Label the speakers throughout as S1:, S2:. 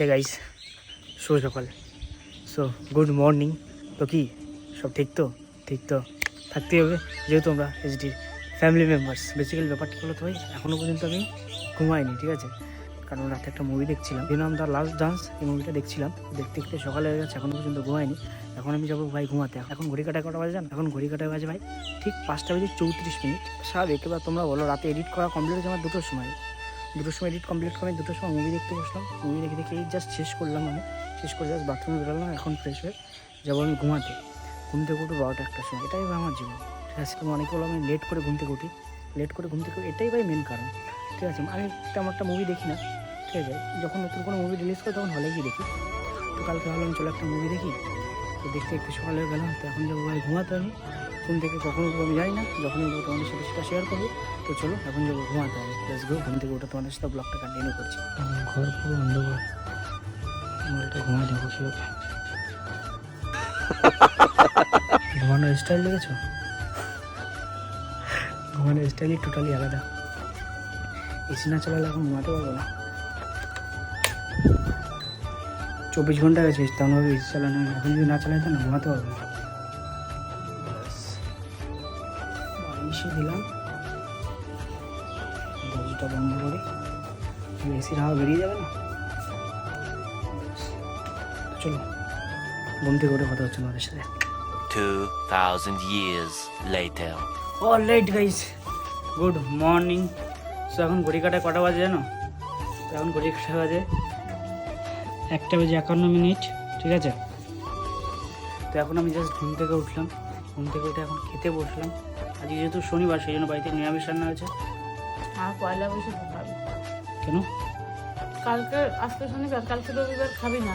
S1: Hey guys শুভ সকাল so good morning তো কি? সব ঠিক তো? ঠিক তো? থাকতেই হবে। যেহেতু আমরা এসডির ফ্যামিলি মেম্বার্স বেসিক্যালি ব্যাপারটা হলো তো ভাই এখনও পর্যন্ত আমি ঘুমাইনি, ঠিক আছে? কারণ রাতে একটা মুভি দেখছিলাম। নাম দ্য লাস্ট ডান্স এই মুভিটা দেখছিলাম। দেখতে দেখতে সকালে হয়ে গেছে এখনও পর্যন্ত ঘুমাইনি। এখন আমি যাব ভাই ঘুমাতে। এখন ঘড়ি কাটায় কটা বাজে এখন ঘড়ি কাটায় বাজে ভাই, ঠিক পাঁচটা বেজে চৌত্রিশ মিনিট। স্বাভাবিক এবার তোমরা বলো, রাতে এডিট করা কমপ্লিট হয়েছে আমার দুটোর সময়। দুটোর সময় এডিট কমপ্লিট করে আমি দুটোর সময় মুভি দেখতে বসলাম। মুভি দেখে দেখে জাস্ট শেষ করলাম আমি। শেষ করে জাস্ট বাথরুমে বেরোলাম, এখন ফ্রেশ হয়ে যাব আমি ঘুমাতে। ঘুম থেকে উঠবো বারোটা একটার সময়। এটাই আমার জীবন। ঠিক আছে তুমি অনেকে বলো আমি লেট করে ঘুম থেকে উঠি। লেট করে ঘুম থেকে এটাই ভাই মেন কারণ। ঠিক আছে, আমি তেমন একটা মুভি দেখি না। ঠিক আছে, যখন নতুন কোনো মুভি রিলিজ করে তখন হলে গিয়ে দেখি। তো কালকে ভাবলাম চলো একটা মুভি দেখি। তো দেখতে একটু সকালে গেলাম তো এখন যাব ভাই ঘুমাতে আমি। ঘুম থেকে কখন উঠবো আমি জানি না যখন উঠবো তোমাদের সাথে সেটা শেয়ার করব। তো চলো, এখন যাব ঘুমাতে হবে। প্লাস গো ঘুম থেকে উঠে তোমাদের সাথে ব্লগটা কন্টিনিউ করছি। ঘর পুরো অন্ধকার। এটা ঘুমাই দেবো কীভাবে। ঘুমানোর স্টাইল দেখেছ? ঘুমানোর স্টাইলই টোটালি আলাদা। এসি না চালালে এখন ঘুমাতে পারব না। চব্বিশ ঘণ্টা গেছে, তেমনভাবে এসি চালানো। এখন যদি না চালাই তো না ঘুমাতে পারব না। বালিশে দিলাম। দরজাটা বন্ধ করে। এসির হাওয়া বেরিয়ে যাবে না? চলো ঘুম থেকে উঠে কথা হচ্ছে তোমাদের সাথে।
S2: 2,000 years later.
S1: All right guys good morning so এখন ঘড়ি কাটায় কটা বাজে জানো? এখন ঘড়ি কাটা বাজে একটা বেজে একান্ন মিনিট ঠিক আছে? তো এখন আমি জাস্ট ঘুম থেকে উঠলাম। ঘুম থেকে উঠে এখন খেতে বসলাম। আজকে যেহেতু শনিবার সেই জন্য বাড়িতে নিরামিষ রান্না হয়েছে।
S3: আর পয়লা বৈশাখ খাবি।
S1: কেন?
S3: কালকে আজকে শনিবার কালকে রবিবার খাবি না।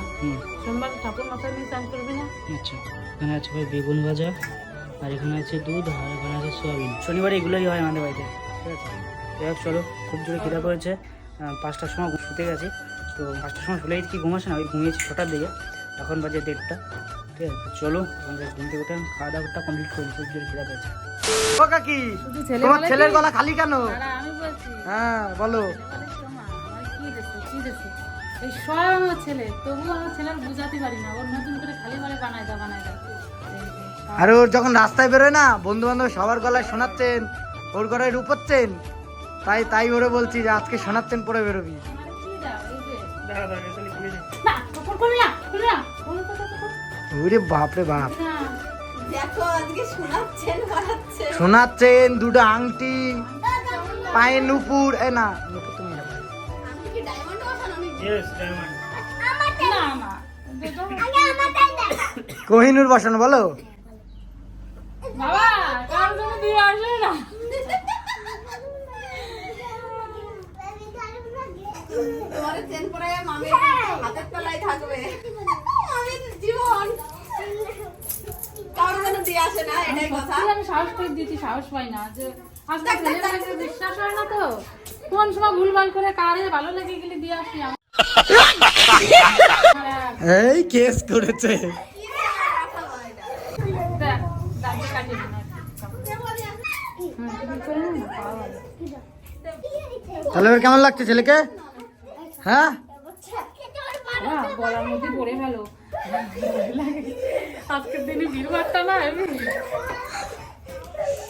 S3: সোমবার ঠাকুর মাথা নিয়ে চান করবি না?
S1: আচ্ছা। এখানে আছে ভাই বেগুন ভাজা আর এখানে আছে দুধ আর এখানে আছে সোয়াবিন। শনিবারে এগুলোই হয় আমাদের বাড়িতে। ঠিক আছে? যাই চলো। খুব জোরে খিদা করেছে পাঁচটার সময় শুতে গেছি। তো পাঁচটার সময় শুলেই কি ঘুমাসে না? ওই ঘুমিয়েছি ছটার দিকে। এখন বাজে দেড়টা। ঠিক আছে? চলো just ঘুম থেকে উঠে খাওয়া দাওয়াটা কমপ্লিট করি। খুব জোরে খিদা পেয়েছে।
S4: ও কাকি তোমার ছেলের গলা খালি কেন?
S3: দাঁড়া, আমি বলছি।
S4: হ্যাঁ বলো।
S3: ছেলে বলে কি, মা, আমার কি দেখছ, কি দেখছ? এই সব আমার ছেলে তবুও আমার ছেলের বুঝাতে পারি না ওর নতুন করে খালি বলে বানায় দাও বানায় দাও
S4: আর ওর যখন রাস্তায় বেরোয় না বন্ধু বান্ধব সবার গলায় শোনাচ্ছেন ওর গলায় রূপোচ্ছেন তাই তাই ওরে বলছি যে আজকে শোনাচ্ছেন পরে বেরোবি। ওরে বাপরে বাপ।
S5: শোনাচ্ছেন
S4: দুটো আংটি পায়ে নুপুর এ না নুপুর তুমি। কোহিনুর বসানো বলো।
S3: বাবা কার জন্য দিয়ে আসলে না
S5: তোমার চেন পরে মামি হাতের তলায় থাকবে মামির জীবন কারও যেন দিয়ে আসে না এটাই কথা।
S3: আমি সাহস করে দিচ্ছি সাহস পাই না যে আজকে ছেলেমেয়েকে বিশ্বাস হয় না তো। কোন সময় ভুলভাল করে কারে ভালো লেগে গেলে দিয়ে আসি আমার
S4: এই কেস করেছে।
S3: দেখ, দাঁড়িয়ে কাটিয়ে দিন আর কি। হুম, তুমি করে নাও না, পাওয়া ভালো।
S4: তাহলে এবার কেমন লাগছে ছেলেকে হ্যাঁ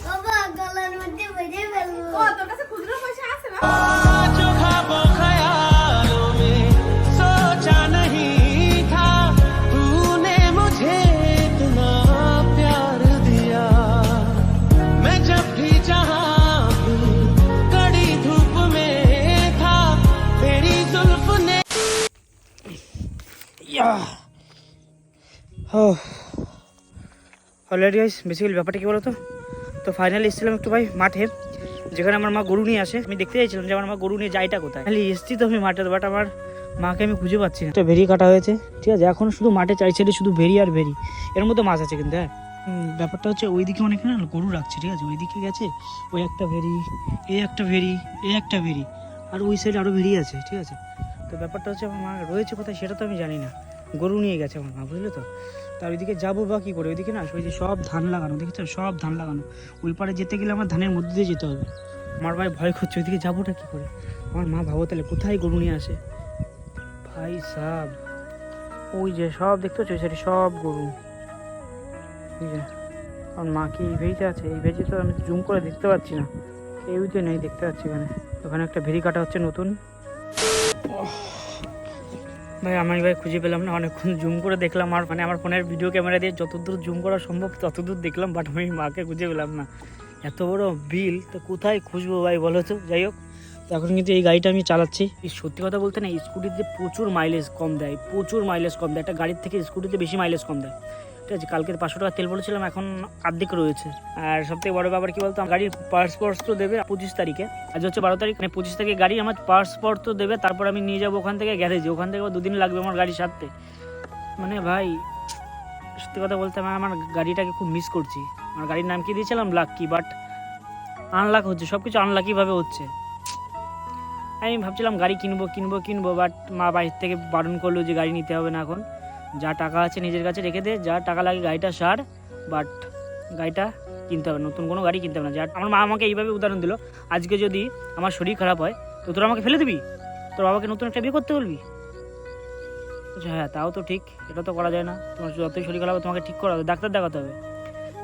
S3: বাবা, গলার মধ্যে পড়ে গেল আজকের দিনে বীরবারটা না এমনি
S5: ও তোর কাছে খুচরো পয়সা আছে না?
S2: जो ও
S1: অলরেডি গাইস বেসিক্যালি ব্যাপারটা কী বলতো? তো ফাইনালি এসেছিলাম একটু ভাই মাঠে, যেখানে আমার মা গরু নিয়ে আসে। আমি দেখতে চাইছিলাম যে আমার মা গরু নিয়ে যাইটা কোথায়। খালি এসছি তো আমি মাঠে বাট আমার মাকে আমি খুঁজে পাচ্ছি না। একটা ভেরি কাটা হয়েছে, ঠিক আছে? এখন শুধু মাঠে চাইছে সাইডে শুধু ভেরি আর ভেরি এর মধ্যে মাছ আছে কিন্তু হ্যাঁ? ব্যাপারটা হচ্ছে ওইদিকে অনেক না গরু রাখছে, ঠিক আছে? ওইদিকে গেছে, ওই একটা ভেরি এই একটা ভেরি এই একটা ভেরি আর ওই সাইডে আরও ভেরি আছে, ঠিক আছে? তো ব্যাপারটা হচ্ছে আমার মা রয়েছে কোথায় সেটা তো আমি জানি না। গরু নিয়ে গেছে আমার মা, বুঝলে তো? তার ওইদিকে যাব বা কী করে? ওইদিকে না, ওই যে সব ধান লাগানো দেখেছ সব ধান লাগানো। ওই পারে যেতে গেলে আমার ধানের মধ্যে দিয়ে যেতে হবে। আমার ভাই ভয় করছে, ওইদিকে যাবোটা কী করে? আমার মা ভাবো তাহলে কোথায় গরু নিয়ে আসে? ভাই সাব, ওই যে সব দেখতে পাচ্ছ সেটি সব গরু। আর মা কি এই ভেজে আছে? এই ভেজে তো আমি জুম করে দেখতে পাচ্ছি না। কেউই তো নেই দেখতে পাচ্ছি এখানে। ওখানে একটা ভেরি কাটা হচ্ছে নতুন। ভাই আমি ভাই খুঁজে পেলাম না, অনেকক্ষণ জুম করে দেখলাম, আর মানে আমার ফোনের ভিডিও ক্যামেরা দিয়ে যতদূর জুম করা সম্ভব ততদূর দেখলাম বাট আমি মাকে খুঁজে পেলাম না। এত বড় বিল তো কোথায় খুঁজবো ভাই বলো তো? যাই হোক এখন কিন্তু এই গাড়িটা আমি চালাচ্ছি। সত্যি কথা বলতে না স্কুটিতে প্রচুর মাইলেজ কম দেয়, প্রচুর মাইলেজ কম দেয়। একটা গাড়ির থেকে স্কুটিতে বেশি মাইলেজ কম দেয়। ঠিক আছে কালকে পাঁচশো টাকা তেল বলেছিলাম, এখন আর্ধেক রয়েছে। আর সব থেকে বড় ব্যাপার কি বলতো, গাড়ির পার্স পার্স তো দেবে পঁচিশ তারিখে। আজ হচ্ছে বারো তারিখ মানে পঁচিশ তারিখে গাড়ি আমার পাসপোর্ট তো দেবে, তারপর আমি নিয়ে যাব ওখান থেকে গ্যারেজে ওখান থেকে দুদিন লাগবে আমার গাড়ি সারতে। মানে ভাই, সত্যি কথা বলতে আমি আমার গাড়িটাকে খুব মিস করছি। আমার গাড়ির নাম কি দিয়েছিলাম? লাক্কি বাট আনলাক হচ্ছে সব কিছু আনলাকিভাবে হচ্ছে। আমি ভাবছিলাম গাড়ি কিনবো কিনবো কিনবো বাট মা বাইরে থেকে বারণ করল যে গাড়ি নিতে হবে না এখন। যা টাকা আছে নিজের কাছে রেখে দে, যা টাকা লাগে গাড়িটা সার বাট গাড়িটা কিনতে হবে, নতুন কোনো গাড়ি কিনতে হবে না। যা আমার মা আমাকে এইভাবে উদাহরণ দিল, আজকে যদি আমার শরীর খারাপ হয়, তো তোরা আমাকে ফেলে দিবি? তোর বাবাকে নতুন একটা বিয়ে করতে বলবি? হ্যাঁ তাও তো ঠিক, এটা তো করা যায় না। তোমার যতই শরীর খারাপ হবে তোমাকে ঠিক করা হবে, ডাক্তার দেখাতে হবে।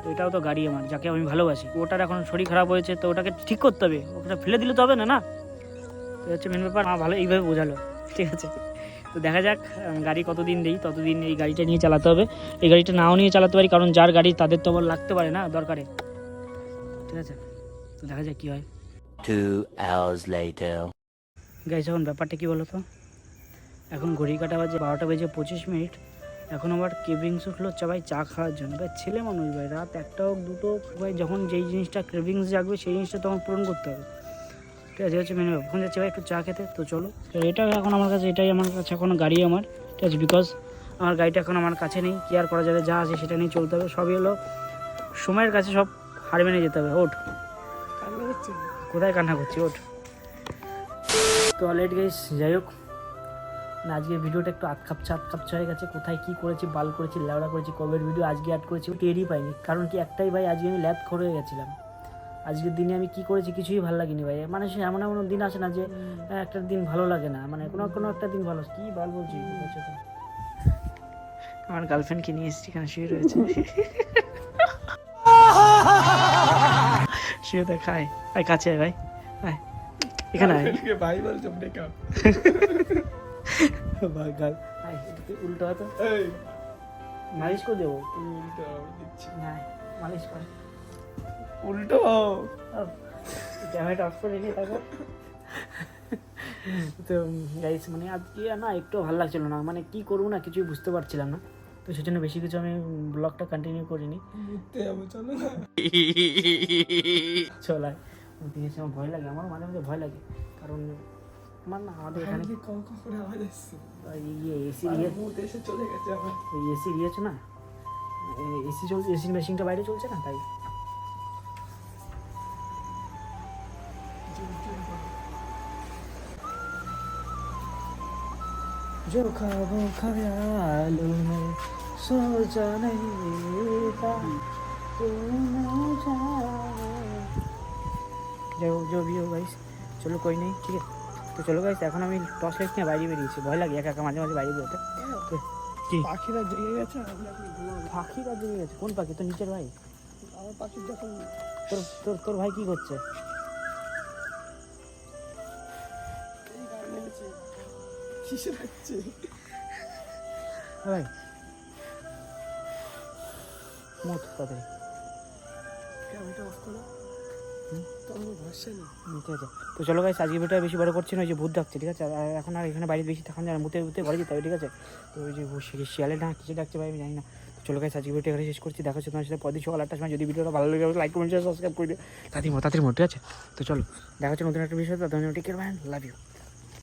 S1: তো এটাও তো গাড়ি আমার, যাকে আমি ভালোবাসি। ওটার এখন শরীর খারাপ হয়েছে, তো ওটাকে ঠিক করতে হবে। ওটা ফেলে দিলে তো হবে না না? তো হচ্ছে মেন ব্যাপার, মা ভালো এইভাবে বোঝালো, ঠিক আছে? তো দেখা যাক গাড়ি কতদিন দিই ততদিন এই গাড়িটা নিয়ে চালাতে হবে। এই গাড়িটা নাও নিয়ে চালাতে পারি কারণ যার গাড়ি তাদের তো আবার লাগতে পারে না দরকারে। ঠিক আছে? তো দেখা যাক কী হয়. গাইস এখন ব্যাপারটা কি বলো তো এখন ঘড়ি কাটা বাজে বারোটা বেজে পঁচিশ মিনিট। এখন আবার ক্রেভিংস উঠল চা ভাই চা খাওয়ার জন্য। ভাই ছেলে মানুষ ভাই রাত একটা হোক দুটো হোক, ভাই যখন যেই জিনিসটা ক্রেভিংস জাগবে সেই জিনিসটা তখন পূরণ করতে হবে। ঠিক আছে, হচ্ছে মেনু এখন যাচ্ছে, ভাই একটু চা খেতে, তো চলো। এটা এখন আমার কাছে, এটাই আমার কাছে এখন গাড়ি আমার, ঠিক আছে বিকজ আমার গাড়িটা এখন আমার কাছে নেই, কি আর করা যাবে, যা আছে সেটা নিয়ে চলতে হবে, সবই হলো সময়ের কাছে সব হার মেনে যেতে হবে, ওঠ। কোথায় কান্না করছি, ওঠ। তো অলরেডি গাইস যাই হোক, না আজকের ভিডিওটা একটু কাপচা আট হয়ে গেছে, কোথায় কি করেছি, বাল করেছি ল্যাবড়া করেছি কবের ভিডিও আজকে অ্যাড করেছি, টেরই পাইনি, কারণ কি একটাই ভাই, আজকে আমি ল্যাব হয়ে গেছিলাম। আজকের দিনে আমি কি করেছি কিছুই ভালো লাগেনি ভাই। মানে সে এমন এমন দিন আসে না যে একটা দিন ভালো লাগে না। মানে কোনো কোনো একটা দিন ভালো কি বাল বলছি? আমার গার্লফ্রেন্ডকে নিয়ে এসেছি এখানে শুয়ে রয়েছে। শুয়ে তো খায় আয় কাছে আয় ভাই। আয়। এখানে আয়।
S6: ভাই বলছো ব্রেকআপ
S1: বাগাল আয় উল্টো হতো।
S6: এই।
S1: মালিশ করে দেবো।
S6: উল্টো দিচ্ছি।
S1: না মালিশ কর।
S6: উল্টো।
S1: ক্যামেরাটা অফ করে নি তারপর তো গাইস মানে আজকে না একটু ভালো লাগছিল না। মানে কি করব না কিছুই বুঝতে পারছিলাম না। তো সেজন্য বেশি কিছু আমি ব্লগটা কন্টিনিউ করিনি।
S6: চলো
S1: চলায় দিয়েছে আমার ভয় লাগে আমার মাঝে মাঝে ভয় লাগে। কারণ আমার না আমাদের এখানে
S6: কি ক ক করে আওয়াজ আসছে?
S1: ওই ইয়ে এসি
S6: এসে চলে গেছে আমার
S1: ওই এসি দিয়েছে না। এসি চলছে এসির মেশিনটা বাইরে চলছে না তাই। जो ख्वाबों ख्यालों में सोचा नहीं था तू न जाने जो जो भी हो गाइस চলো কই নেই ঠিক আছে তো চলো গাইস এখন আমি টর্চ লাইট নিয়ে বাইরে বেরিয়েছি ভয় লাগে একা একা মাঝে মাঝে বাইরে বেরোতে তো কি
S6: পাখিরা জেগে গেছে আমি এখন ঘুমাবো
S1: পাখিরা জেগে গেছে কোন পাখি তো নিচের ভাই
S6: আমার পাখির যখন
S1: তোর তোর তোর ভাই কি করছে
S6: কিসে রাখছে
S1: ভাই মত তাড়াতাড়ি
S6: ক্যামেরাটা অফ করো? তো
S1: চলো গাইস আজকে ভিডিওটা বেশি বড় করছি না ওই যে ভূত ডাকছে ঠিক আছে? আর এখন আর এখানে বাইরে বেশি থাকা যায় না মুতে মুতে ঘরে যেতে হবে ঠিক আছে? তো ওই যে শিয়ালে না কিছু ডাকছে ভাই আমি জানি না। তো চলো গাইস আজকে ভিডিও এখানে শেষ করছি। দেখা হচ্ছে তোমার সাথে পদিন সকাল আটটার সময়। যদি ভিডিওটা ভালো লাগে লাইক কমেন্ট সাবস্ক্রাইব করে দিও। তাড়াতাড়ি মো তাড়াতাড়ি মো ঠিক আছে? তো চলো দেখা হচ্ছে নতুন একটা বিষয় লাভ ইউ